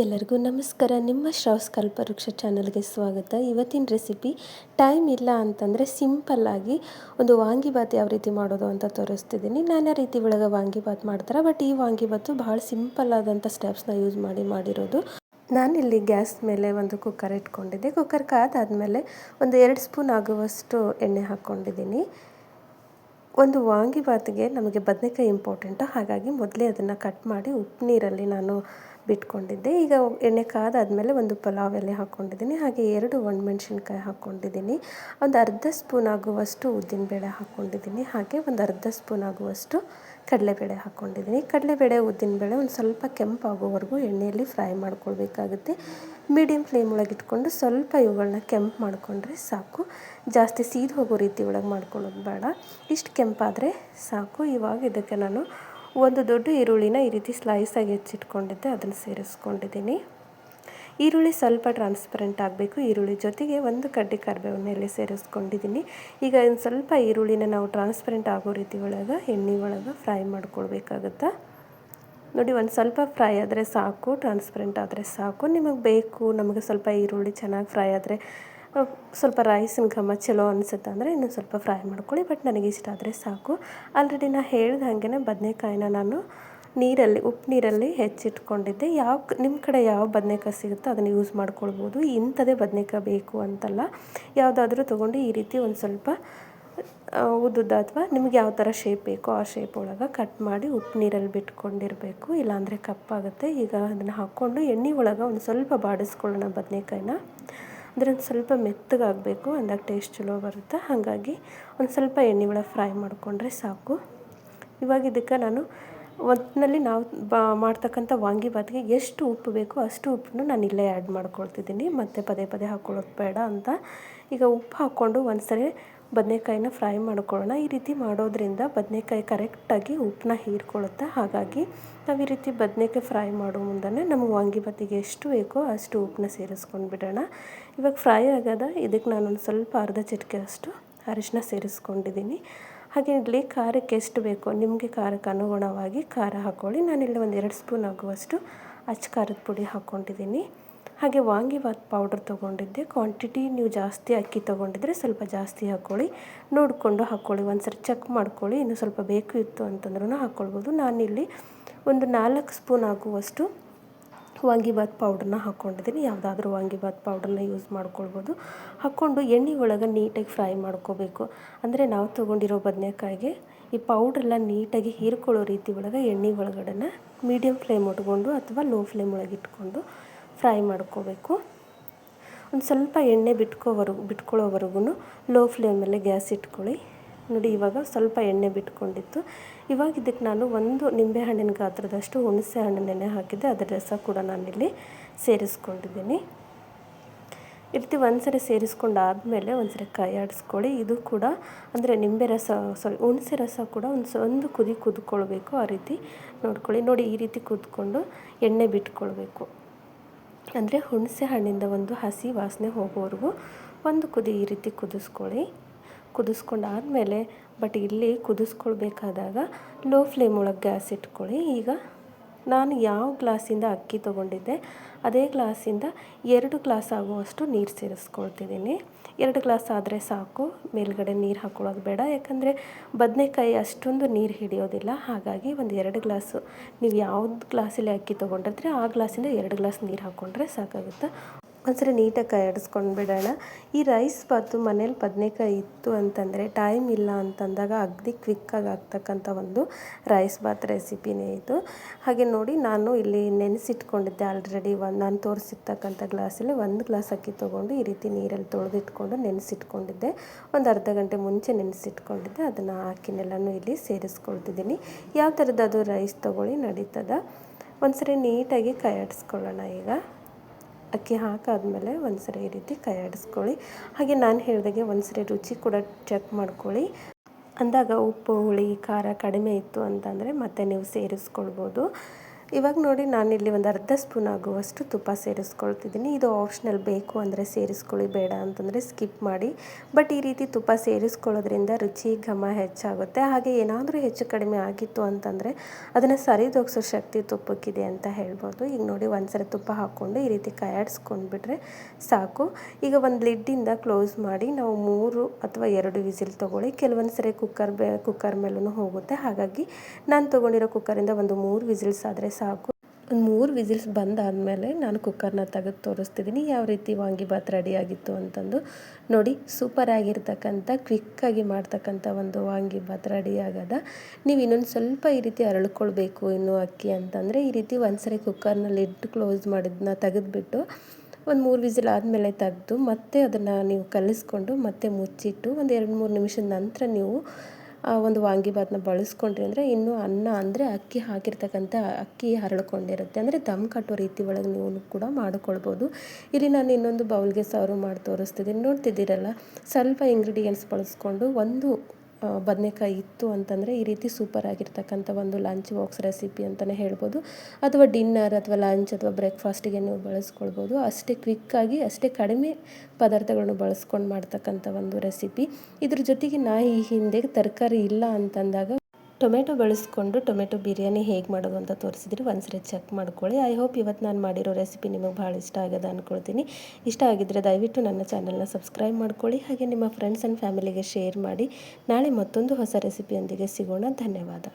ಎಲ್ಲರಿಗೂ ನಮಸ್ಕಾರ. ನಿಮ್ಮ ಶ್ರಾವ್ಸ್ ಕಲ್ಪವೃಕ್ಷ ಚಾನಲ್ಗೆ ಸ್ವಾಗತ. ಇವತ್ತಿನ ರೆಸಿಪಿ ಟೈಮ್ ಇಲ್ಲ ಅಂತಂದರೆ ಸಿಂಪಲ್ಲಾಗಿ ಒಂದು ವಾಂಗಿಬಾತ್ ಯಾವ ರೀತಿ ಮಾಡೋದು ಅಂತ ತೋರಿಸ್ತಿದ್ದೀನಿ. ನಾನಾ ರೀತಿ ಒಳಗೆ ವಾಂಗಿಬಾತ್ ಮಾಡ್ತಾರೆ. ಬಟ್ ಈ ವಾಂಗಿಬಾತು ಭಾಳ ಸಿಂಪಲ್ ಆದಂಥ ಸ್ಟೆಪ್ಸ್ನ ಯೂಸ್ ಮಾಡಿ ಮಾಡಿರೋದು. ನಾನಿಲ್ಲಿ ಗ್ಯಾಸ್ ಮೇಲೆ ಒಂದು ಕುಕ್ಕರ್ ಇಟ್ಕೊಂಡಿದ್ದೆ. ಕುಕ್ಕರ್ ಕಾದಾದಮೇಲೆ ಒಂದು ಎರಡು ಸ್ಪೂನ್ ಆಗುವಷ್ಟು ಎಣ್ಣೆ ಹಾಕ್ಕೊಂಡಿದ್ದೀನಿ. ಒಂದು ವಾಂಗಿಬಾತ್ಗೆ ನಮಗೆ ಬದನೆಕಾಯಿ ಇಂಪಾರ್ಟೆಂಟು ಹಾಗಾಗಿ ಮೊದಲೇ ಅದನ್ನು ಕಟ್ ಮಾಡಿ ಉಪ್ಪು ನೀರಲ್ಲಿ ನಾನು ಬಿಟ್ಕೊಂಡಿದ್ದೆ. ಈಗ ಎಣ್ಣೆ ಕಾದಾದಮೇಲೆ ಒಂದು ಪಲಾವ್ ಎಲೆ ಹಾಕ್ಕೊಂಡಿದ್ದೀನಿ. ಹಾಗೆ ಎರಡು ಒಣಮೆಣ್ಸಿನ್ಕಾಯಿ ಹಾಕ್ಕೊಂಡಿದ್ದೀನಿ. ಒಂದು ಅರ್ಧ ಸ್ಪೂನ್ ಆಗುವಷ್ಟು ಉದ್ದಿನಬೇಳೆ ಹಾಕ್ಕೊಂಡಿದ್ದೀನಿ. ಹಾಗೆ ಒಂದು ಅರ್ಧ ಸ್ಪೂನ್ ಆಗುವಷ್ಟು ಕಡಲೆಬೇಳೆ ಹಾಕ್ಕೊಂಡಿದ್ದೀನಿ. ಕಡಲೆಬೇಳೆ ಉದ್ದಿನಬೇಳೆ ಒಂದು ಸ್ವಲ್ಪ ಕೆಂಪಾಗೋವರೆಗೂ ಎಣ್ಣೆಯಲ್ಲಿ ಫ್ರೈ ಮಾಡ್ಕೊಳ್ಬೇಕಾಗುತ್ತೆ. ಮೀಡಿಯಮ್ ಫ್ಲೇಮ್ ಒಳಗೆ ಇಟ್ಕೊಂಡು ಸ್ವಲ್ಪ ಇವುಗಳನ್ನ ಕೆಂಪು ಮಾಡಿಕೊಂಡ್ರೆ ಸಾಕು. ಜಾಸ್ತಿ ಸೀದು ಹೋಗೋ ರೀತಿ ಒಳಗೆ ಮಾಡ್ಕೊಳ್ಳೋದು ಬೇಡ. ಇಷ್ಟು ಕೆಂಪಾದರೆ ಸಾಕು. ಇವಾಗ ಇದಕ್ಕೆ ನಾನು ಒಂದು ದೊಡ್ಡ ಈರುಳ್ಳಿನ ಈ ರೀತಿ ಸ್ಲೈಸಾಗಿ ಹೆಚ್ಚಿಟ್ಕೊಂಡಿದ್ದೆ, ಅದನ್ನು ಸೇರಿಸ್ಕೊಂಡಿದ್ದೀನಿ. ಈರುಳ್ಳಿ ಸ್ವಲ್ಪ ಟ್ರಾನ್ಸ್ಪರೆಂಟ್ ಆಗಬೇಕು. ಈರುಳ್ಳಿ ಜೊತೆಗೆ ಒಂದು ಕಡ್ಡಿ ಕರಿಬೇವನ್ನೆಲೆ ಸೇರಿಸ್ಕೊಂಡಿದ್ದೀನಿ. ಈಗ ಒಂದು ಸ್ವಲ್ಪ ಈರುಳ್ಳಿನ ನಾವು ಟ್ರಾನ್ಸ್ಪರೆಂಟ್ ಆಗೋ ರೀತಿ ಒಳಗೆ, ಎಣ್ಣೆ ಒಳಗೆ ಫ್ರೈ ಮಾಡ್ಕೊಳ್ಬೇಕಾಗತ್ತೆ? ನೋಡಿ, ಒಂದು ಸ್ವಲ್ಪ ಫ್ರೈ ಆದರೆ ಸಾಕು ಟ್ರಾನ್ಸ್ಪರೆಂಟ್ ಆದರೆ ಸಾಕು. ನಿಮಗೆ ಬೇಕು, ನಮಗೆ ಸ್ವಲ್ಪ ಈರುಳ್ಳಿ ಚೆನ್ನಾಗಿ ಫ್ರೈ ಆದರೆ ಸ್ವಲ್ಪ ರೈಸಿನ ಘಮ ಚಲೋ ಅನಿಸುತ್ತೆ ಅಂದರೆ ಇನ್ನೂ ಸ್ವಲ್ಪ ಫ್ರೈ ಮಾಡ್ಕೊಳ್ಳಿ, ಬಟ್ ನನಗೆ ಇಷ್ಟ ಆದರೆ ಸಾಕು. ಆಲ್ರೆಡಿ ನಾನು ಹೇಳ್ದ ಹಾಗೆ ಬದನೆಕಾಯಿನ ನಾನು ನೀರಲ್ಲಿ, ಉಪ್ಪು ನೀರಲ್ಲಿ ಹೆಚ್ಚಿಟ್ಕೊಂಡಿದ್ದೆ. ಯಾವ ನಿಮ್ಮ ಕಡೆ ಯಾವ ಬದನೆಕಾಯಿ ಸಿಗುತ್ತೋ ಅದನ್ನು ಯೂಸ್ ಮಾಡ್ಕೊಳ್ಬೋದು. ಇಂಥದೇ ಬದನೆಕಾಯಿ ಬೇಕು ಅಂತಲ್ಲ. ಯಾವುದಾದ್ರೂ ತೊಗೊಂಡು ಈ ರೀತಿ ಒಂದು ಸ್ವಲ್ಪ ಉದ್ದುದ್ದ ಅಥವಾ ನಿಮ್ಗೆ ಯಾವ ಥರ ಶೇಪ್ ಬೇಕೋ ಆ ಶೇಪ್ ಒಳಗೆ ಕಟ್ ಮಾಡಿ ಉಪ್ಪು ನೀರಲ್ಲಿ ಬಿಟ್ಕೊಂಡಿರಬೇಕು. ಇಲ್ಲಾಂದರೆ ಕಪ್ಪಾಗುತ್ತೆ. ಈಗ ಅದನ್ನು ಹಾಕ್ಕೊಂಡು ಎಣ್ಣೆ ಒಳಗೆ ಒಂದು ಸ್ವಲ್ಪ ಬಾಡಿಸ್ಕೊಳ್ಳೋಣ ಬದನೆಕಾಯಿನ. ಅಂದರೆ ಒಂದು ಸ್ವಲ್ಪ ಮೆತ್ತಗಾಗಬೇಕು, ಅಂದಾಗ ಟೇಸ್ಟ್ ಚಲೋ ಬರುತ್ತೆ. ಹಾಗಾಗಿ ಒಂದು ಸ್ವಲ್ಪ ಎಣ್ಣೆ ಒಳಗೆ ಫ್ರೈ ಮಾಡಿಕೊಂಡ್ರೆ ಸಾಕು. ಇವಾಗ ಇದಕ್ಕೆ ನಾನು ಒಟ್ಟಿನಲ್ಲಿ ನಾವು ಬಾ, ಮಾಡ್ತಕ್ಕಂಥ ವಾಂಗಿಬಾತ್ಗೆ ಎಷ್ಟು ಉಪ್ಪು ಬೇಕೋ ಅಷ್ಟು ಉಪ್ಪನ್ನು ನಾನು ಇಲ್ಲೇ ಆ್ಯಡ್ ಮಾಡ್ಕೊಳ್ತಿದ್ದೀನಿ. ಮತ್ತು ಪದೇ ಪದೇ ಹಾಕ್ಕೊಳ್ಳೋದು ಬೇಡ ಅಂತ. ಈಗ ಉಪ್ಪು ಹಾಕ್ಕೊಂಡು ಒಂದು ಸರಿ ಬದನೆಕಾಯಿನ ಫ್ರೈ ಮಾಡ್ಕೊಳ್ಳೋಣ. ಈ ರೀತಿ ಮಾಡೋದ್ರಿಂದ ಬದನೆಕಾಯಿ ಕರೆಕ್ಟಾಗಿ ಉಪ್ಪನ್ನ ಹೀರ್ಕೊಳ್ಳುತ್ತೆ. ಹಾಗಾಗಿ ನಾವು ಈ ರೀತಿ ಬದನೇಕಾಯಿ ಫ್ರೈ ಮಾಡೋ ಮುಂದೆ ನಮಗೆ ವಾಂಗಿಬಾತಿಗೆ ಎಷ್ಟು ಬೇಕೋ ಅಷ್ಟು ಉಪ್ಪನ್ನ ಸೇರಿಸ್ಕೊಂಡು ಬಿಡೋಣ. ಇವಾಗ ಫ್ರೈ ಆಗದ, ಇದಕ್ಕೆ ನಾನೊಂದು ಸ್ವಲ್ಪ ಅರ್ಧ ಚಿಟಿಕೆ ಅಷ್ಟು ಅರಿಶಿನ ಸೇರಿಸ್ಕೊಂಡಿದ್ದೀನಿ ಹಾಗೆ ಇಲ್ಲಿ ಖಾರಕ್ಕೆ ಎಷ್ಟು ಬೇಕೋ, ನಿಮಗೆ ಖಾರಕ್ಕೆ ಅನುಗುಣವಾಗಿ ಖಾರ ಹಾಕ್ಕೊಳ್ಳಿ ನಾನಿಲ್ಲಿ ಒಂದು ಎರಡು ಸ್ಪೂನ್ ಆಗುವಷ್ಟು ಅಚ್ಚ ಖಾರದ ಪುಡಿ ಹಾಕ್ಕೊಂಡಿದ್ದೀನಿ ಹಾಗೆ ವಾಂಗಿಭಾತ್ ಪೌಡ್ರ್ ತೊಗೊಂಡಿದ್ದೆ. ಕ್ವಾಂಟಿಟಿ ನೀವು ಜಾಸ್ತಿ ಅಕ್ಕಿ ತೊಗೊಂಡಿದ್ರೆ ಸ್ವಲ್ಪ ಜಾಸ್ತಿ ಹಾಕ್ಕೊಳ್ಳಿ ನೋಡಿಕೊಂಡು ಹಾಕ್ಕೊಳ್ಳಿ ಒಂದು ಸರಿ ಚೆಕ್ ಮಾಡ್ಕೊಳ್ಳಿ. ಇನ್ನೂ ಸ್ವಲ್ಪ ಬೇಕು ಇತ್ತು ಅಂತಂದ್ರೂ ಹಾಕ್ಕೊಳ್ಬೋದು ನಾನಿಲ್ಲಿ ಒಂದು ನಾಲ್ಕು ಸ್ಪೂನ್ ಆಗುವಷ್ಟು ವಾಂಗಿಭಾತ್ ಪೌಡ್ರನ್ನ ಹಾಕ್ಕೊಂಡಿದ್ದೀನಿ ಯಾವುದಾದ್ರೂ ವಾಂಗಿಭಾತ್ ಪೌಡ್ರನ್ನ ಯೂಸ್ ಮಾಡ್ಕೊಳ್ಬೋದು. ಹಾಕ್ಕೊಂಡು ಎಣ್ಣೆ ಒಳಗೆ ನೀಟಾಗಿ ಫ್ರೈ ಮಾಡ್ಕೋಬೇಕು. ಅಂದರೆ ನಾವು ತೊಗೊಂಡಿರೋ ಬದನೆಕಾಯಿಗೆ ಈ ಪೌಡ್ರೆಲ್ಲ ನೀಟಾಗಿ ಹೀರ್ಕೊಳ್ಳೋ ರೀತಿ ಒಳಗೆ ಎಣ್ಣೆ ಒಳಗಡೆನ ಮೀಡಿಯಮ್ ಫ್ಲೇಮ್ ಇಟ್ಕೊಂಡು ಅಥವಾ ಲೋ ಫ್ಲೇಮ್ ಒಳಗೆ ಇಟ್ಕೊಂಡು ಫ್ರೈ ಮಾಡ್ಕೋಬೇಕು. ಒಂದು ಸ್ವಲ್ಪ ಎಣ್ಣೆ ಬಿಟ್ಕೋವರೆಗೂ ಬಿಟ್ಕೊಳ್ಳೋವರೆಗೂ ಲೋ ಫ್ಲೇಮಲ್ಲೇ ಗ್ಯಾಸ್ ಇಟ್ಕೊಳ್ಳಿ. ನೋಡಿ ಇವಾಗ ಸ್ವಲ್ಪ ಎಣ್ಣೆ ಬಿಟ್ಕೊಂಡಿತ್ತು. ಇವಾಗ ಇದಕ್ಕೆ ನಾನು ಒಂದು ನಿಂಬೆಹಣ್ಣಿನ ಗಾತ್ರದಷ್ಟು ಹುಣಸೆ ಹಣ್ಣಿನ ಹಾಕಿದ್ದೆ. ಅದರ ರಸ ಕೂಡ ನಾನಿಲ್ಲಿ ಸೇರಿಸ್ಕೊಂಡಿದ್ದೀನಿ. ಈ ರೀತಿ ಒಂದ್ಸರಿ ಸೇರಿಸ್ಕೊಂಡಾದಮೇಲೆ ಒಂದ್ಸರಿ ಕೈ ಆಡಿಸ್ಕೊಳ್ಳಿ ಇದು ಕೂಡ ಅಂದರೆ ನಿಂಬೆ ರಸ ಸಾರಿ ಹುಣಸೆ ರಸ ಕೂಡ ಒಂದು ಒಂದು ಕುದಿ ಕುದ್ಕೊಳ್ಬೇಕು ಆ ರೀತಿ ನೋಡ್ಕೊಳ್ಳಿ. ನೋಡಿ ಈ ರೀತಿ ಕುದ್ಕೊಂಡು ಎಣ್ಣೆ ಬಿಟ್ಕೊಳ್ಬೇಕು. ಅಂದರೆ ಹುಣಸೆ ಹಣ್ಣಿಂದ ಒಂದು ಹಸಿ ವಾಸನೆ ಹೋಗೋವರೆಗೂ ಒಂದು ಕುದಿ ಈ ರೀತಿ ಕುದಿಸ್ಕೊಳ್ಳಿ. ಕುದಿಸ್ಕೊಂಡಾದಮೇಲೆ, ಬಟ್ ಇಲ್ಲಿ ಕುದಿಸ್ಕೊಳ್ಬೇಕಾದಾಗ ಲೋ ಫ್ಲೇಮ್ ಒಳಗೆ ಗ್ಯಾಸ್ ಇಟ್ಕೊಳ್ಳಿ. ಈಗ ನಾನು ಯಾವ ಗ್ಲಾಸಿಂದ ಅಕ್ಕಿ ತೊಗೊಂಡಿದ್ದೆ, ಅದೇ ಗ್ಲಾಸಿಂದ ಎರಡು ಗ್ಲಾಸ್ ಆಗುವಷ್ಟು ನೀರು ಸೇರಿಸ್ಕೊಳ್ತಿದ್ದೀನಿ. ಎರಡು ಗ್ಲಾಸ್ ಆದರೆ ಸಾಕು, ಮೇಲ್ಗಡೆ ನೀರು ಹಾಕ್ಕೊಳ್ಳೋದು ಬೇಡ. ಯಾಕಂದರೆ ಬದನೆಕಾಯಿ ಅಷ್ಟೊಂದು ನೀರು ಹಿಡಿಯೋದಿಲ್ಲ. ಹಾಗಾಗಿ ಒಂದು ಎರಡು ಗ್ಲಾಸು. ನೀವು ಯಾವ್ದು ಗ್ಲಾಸಲ್ಲಿ ಅಕ್ಕಿ ತೊಗೊಂಡಿರ್ತೀರಿ, ಆ ಗ್ಲಾಸಿಂದ ಎರಡು ಗ್ಲಾಸ್ ನೀರು ಹಾಕ್ಕೊಂಡ್ರೆ ಸಾಕಾಗುತ್ತೆ. ಒಂದ್ಸರಿ ನೀಟಾಗಿ ಕೈಯಾಡಿಸ್ಕೊಂಡು ಬಿಡೋಣ. ಈ ರೈಸ್ ಬಾತು ಮನೇಲಿ ಬದನೇಕಾಯಿ ಇತ್ತು ಅಂತಂದರೆ ಟೈಮ್ ಇಲ್ಲ ಅಂತಂದಾಗ ಅಗ್ದಿ ಕ್ವಿಕ್ಕಾಗಿ ಆಗ್ತಕ್ಕಂಥ ಒಂದು ರೈಸ್ ಬಾತ್ ರೆಸಿಪಿನೇ ಇದು. ಹಾಗೆ ನೋಡಿ, ನಾನು ಇಲ್ಲಿ ನೆನೆಸಿಟ್ಕೊಂಡಿದ್ದೆ ಆಲ್ರೆಡಿ ಒಂದು ನಾನು ತೋರಿಸಿರ್ತಕ್ಕಂಥ ಗ್ಲಾಸಲ್ಲಿ ಒಂದು ಗ್ಲಾಸ್ ಅಕ್ಕಿ ತೊಗೊಂಡು ಈ ರೀತಿ ನೀರಲ್ಲಿ ತೊಳೆದಿಟ್ಕೊಂಡು ನೆನೆಸಿಟ್ಕೊಂಡಿದ್ದೆ. ಒಂದು ಅರ್ಧ ಗಂಟೆ ಮುಂಚೆ ನೆನೆಸಿಟ್ಕೊಂಡಿದ್ದೆ. ಅದನ್ನು ಹಾಕಿನೆಲ್ಲನೂ ಇಲ್ಲಿ ಸೇರಿಸ್ಕೊಳ್ತಿದ್ದೀನಿ. ಯಾವ ಥರದ್ದು ಅದು ರೈಸ್ ತೊಗೊಳ್ಳಿ, ನಡೀತದ. ಒಂದ್ಸರಿ ನೀಟಾಗಿ ಕೈಯಾಡಿಸ್ಕೊಳ್ಳೋಣ ಈಗ. ಅಕ್ಕಿ ಹಾಕಾದಮೇಲೆ ಒಂದು ಸರಿ ಈ ರೀತಿ ಕೈ ಆಡಿಸ್ಕೊಳ್ಳಿ. ಹಾಗೆ ನಾನು ಹೇಳಿದಾಗೆ ಒಂದು ಸರಿ ರುಚಿ ಕೂಡ ಚೆಕ್ ಮಾಡ್ಕೊಳ್ಳಿ. ಅಂದಾಗ ಉಪ್ಪು, ಹುಳಿ, ಖಾರ ಕಡಿಮೆ ಇತ್ತು ಅಂತಂದರೆ ಮತ್ತೆ ನೀವು ಸೇರಿಸ್ಕೊಳ್ಬೋದು. ಇವಾಗ ನೋಡಿ ನಾನಿಲ್ಲಿ ಒಂದು ಅರ್ಧ ಸ್ಪೂನ್ ಆಗುವಷ್ಟು ತುಪ್ಪ ಸೇರಿಸ್ಕೊಳ್ತಿದ್ದೀನಿ. ಇದು ಆಪ್ಷನಲ್ ಬೇಕು ಅಂದರೆ ಸೇರಿಸ್ಕೊಳ್ಳಿ, ಬೇಡ ಅಂತಂದರೆ ಸ್ಕಿಪ್ ಮಾಡಿ. ಬಟ್ ಈ ರೀತಿ ತುಪ್ಪ ಸೇರಿಸ್ಕೊಳ್ಳೋದ್ರಿಂದ ರುಚಿ, ಘಮ ಹೆಚ್ಚಾಗುತ್ತೆ. ಹಾಗೆ ಏನಾದರೂ ಹೆಚ್ಚು ಕಡಿಮೆ ಆಗಿತ್ತು ಅಂತಂದರೆ ಅದನ್ನು ಸರಿದೋಗಿಸೋ ಶಕ್ತಿ ತುಪ್ಪಕ್ಕಿದೆ ಅಂತ ಹೇಳ್ಬೋದು. ಈಗ ನೋಡಿ ಒಂದ್ಸರಿ ತುಪ್ಪ ಹಾಕ್ಕೊಂಡು ಈ ರೀತಿ ಕೈಯಾಡಿಸ್ಕೊಂಡ್ಬಿಟ್ರೆ ಸಾಕು. ಈಗ ಒಂದು ಲಿಡ್ಡಿಂದ ಕ್ಲೋಸ್ ಮಾಡಿ ನಾವು ಮೂರು ಅಥವಾ ಎರಡು ವಿಸಿಲ್ ತೊಗೊಳ್ಳಿ. ಕೆಲವೊಂದು ಸರಿ ಕುಕ್ಕರ್ ಬೆ ಕುಕ್ಕರ್ ಮೇಲೂ ಹೋಗುತ್ತೆ. ಹಾಗಾಗಿ ನಾನು ತೊಗೊಂಡಿರೋ ಕುಕ್ಕರಿಂದ ಒಂದು ಮೂರು ವಿಸಿಲ್ಸ್ ಆದರೆ ಸಾಕು. ಒಂದು ಮೂರು ವಿಸಿಲ್ಸ್ ಬಂದಾದಮೇಲೆ ನಾನು ಕುಕ್ಕರ್ನ ತೆಗೆದು ತೋರಿಸ್ತಿದ್ದೀನಿ ಯಾವ ರೀತಿ ವಾಂಗಿಬಾತ್ ರೆಡಿ ಆಗಿತ್ತು ಅಂತಂದು. ನೋಡಿ, ಸೂಪರ್ ಆಗಿರ್ತಕ್ಕಂಥ ಕ್ವಿಕ್ಕಾಗಿ ಮಾಡ್ತಕ್ಕಂಥ ಒಂದು ವಾಂಗಿಬಾತ್ ರೆಡಿ ಆಗದ. ನೀವು ಇನ್ನೊಂದು ಸ್ವಲ್ಪ ಈ ರೀತಿ ಅರಳ್ಕೊಳ್ಬೇಕು ಇನ್ನು ಅಕ್ಕಿ ಅಂತಂದರೆ, ಈ ರೀತಿ ಒಂದ್ಸರಿ ಕುಕ್ಕರ್ನ ಲಿಡ್ ಕ್ಲೋಸ್ ಮಾಡಿದ್ನ ತೆಗೆದುಬಿಟ್ಟು ಒಂದು ಮೂರು ವಿಸಿಲ್ ಆದಮೇಲೆ ತೆಗೆದು ಮತ್ತೆ ಅದನ್ನು ನೀವು ಕಲಿಸ್ಕೊಂಡು ಮತ್ತೆ ಮುಚ್ಚಿಟ್ಟು ಒಂದು ಎರಡು ಮೂರು ನಿಮಿಷದ ನಂತರ ನೀವು ಒಂದು ವಾಂಗಿಬಾತನ್ನ ಬಳಸ್ಕೊಂಡ್ರಿ ಅಂದರೆ ಇನ್ನೂ ಅನ್ನ ಅಂದರೆ ಅಕ್ಕಿ ಹಾಕಿರ್ತಕ್ಕಂಥ ಅಕ್ಕಿ ಹರಳ್ಕೊಂಡಿರುತ್ತೆ ಅಂದರೆ ದಮ್ ಕಟ್ಟೋ ರೀತಿ ಒಳಗೆ ನೀವು ಕೂಡ ಮಾಡಿಕೊಳ್ಬೋದು. ಇಲ್ಲಿ ನಾನು ಇನ್ನೊಂದು ಬೌಲ್ಗೆ ಸರ್ವ್ ಮಾಡಿ ತೋರಿಸ್ತಿದ್ದೀನಿ. ನೋಡ್ತಿದ್ದೀರಲ್ಲ, ಸ್ವಲ್ಪ ಇಂಗ್ರೀಡಿಯೆಂಟ್ಸ್ ಬಳಸ್ಕೊಂಡು ಒಂದು ಬದನೆಕಾಯಿ ಇತ್ತು ಅಂತಂದರೆ ಈ ರೀತಿ ಸೂಪರ್ ಆಗಿರ್ತಕ್ಕಂಥ ಒಂದು ಲಂಚ್ ಬಾಕ್ಸ್ ರೆಸಿಪಿ ಅಂತಲೇ ಹೇಳ್ಬೋದು. ಅಥವಾ ಡಿನ್ನರ್ ಅಥವಾ ಲಂಚ್ ಅಥವಾ ಬ್ರೇಕ್ಫಾಸ್ಟಿಗೆ ನೀವು ಬಳಸ್ಕೊಳ್ಬೋದು. ಅಷ್ಟೇ ಕ್ವಿಕ್ಕಾಗಿ ಅಷ್ಟೇ ಕಡಿಮೆ ಪದಾರ್ಥಗಳನ್ನು ಬಳಸ್ಕೊಂಡು ಮಾಡ್ತಕ್ಕಂಥ ಒಂದು ರೆಸಿಪಿ ಇದ್ರ ಜೊತೆಗೆ ನಾ ಈ ಹಿಂದೆ ತರಕಾರಿ ಇಲ್ಲ ಅಂತಂದಾಗ ಟೊಮೆಟೊ ಬಳಸ್ಕೊಂಡು ಟೊಮೆಟೊ ಬಿರಿಯಾನಿ ಹೇಗೆ ಮಾಡೋದು ಅಂತ ತೋರಿಸಿದ್ರಿ ಒಂದ್ಸರಿ ಚೆಕ್ ಮಾಡ್ಕೊಳ್ಳಿ. ಐ ಹೋಪ್ ಇವತ್ತು ನಾನು ಮಾಡಿರೋ ರೆಸಿಪಿ ನಿಮಗೆ ಭಾಳ ಇಷ್ಟ ಆಗ್ಯದ ಅಂದ್ಕೊಳ್ತೀನಿ ಇಷ್ಟ ಆಗಿದ್ದರೆ ದಯವಿಟ್ಟು ನನ್ನ ಚಾನಲ್ನ ಸಬ್ಸ್ಕ್ರೈಬ್ ಮಾಡ್ಕೊಳ್ಳಿ. ಹಾಗೆ ನಿಮ್ಮ ಫ್ರೆಂಡ್ಸ್ ಆ್ಯಂಡ್ ಫ್ಯಾಮಿಲಿಗೆ ಶೇರ್ ಮಾಡಿ. ನಾಳೆ ಮತ್ತೊಂದು ಹೊಸ ರೆಸಿಪಿಯೊಂದಿಗೆ ಸಿಗೋಣ. ಧನ್ಯವಾದ.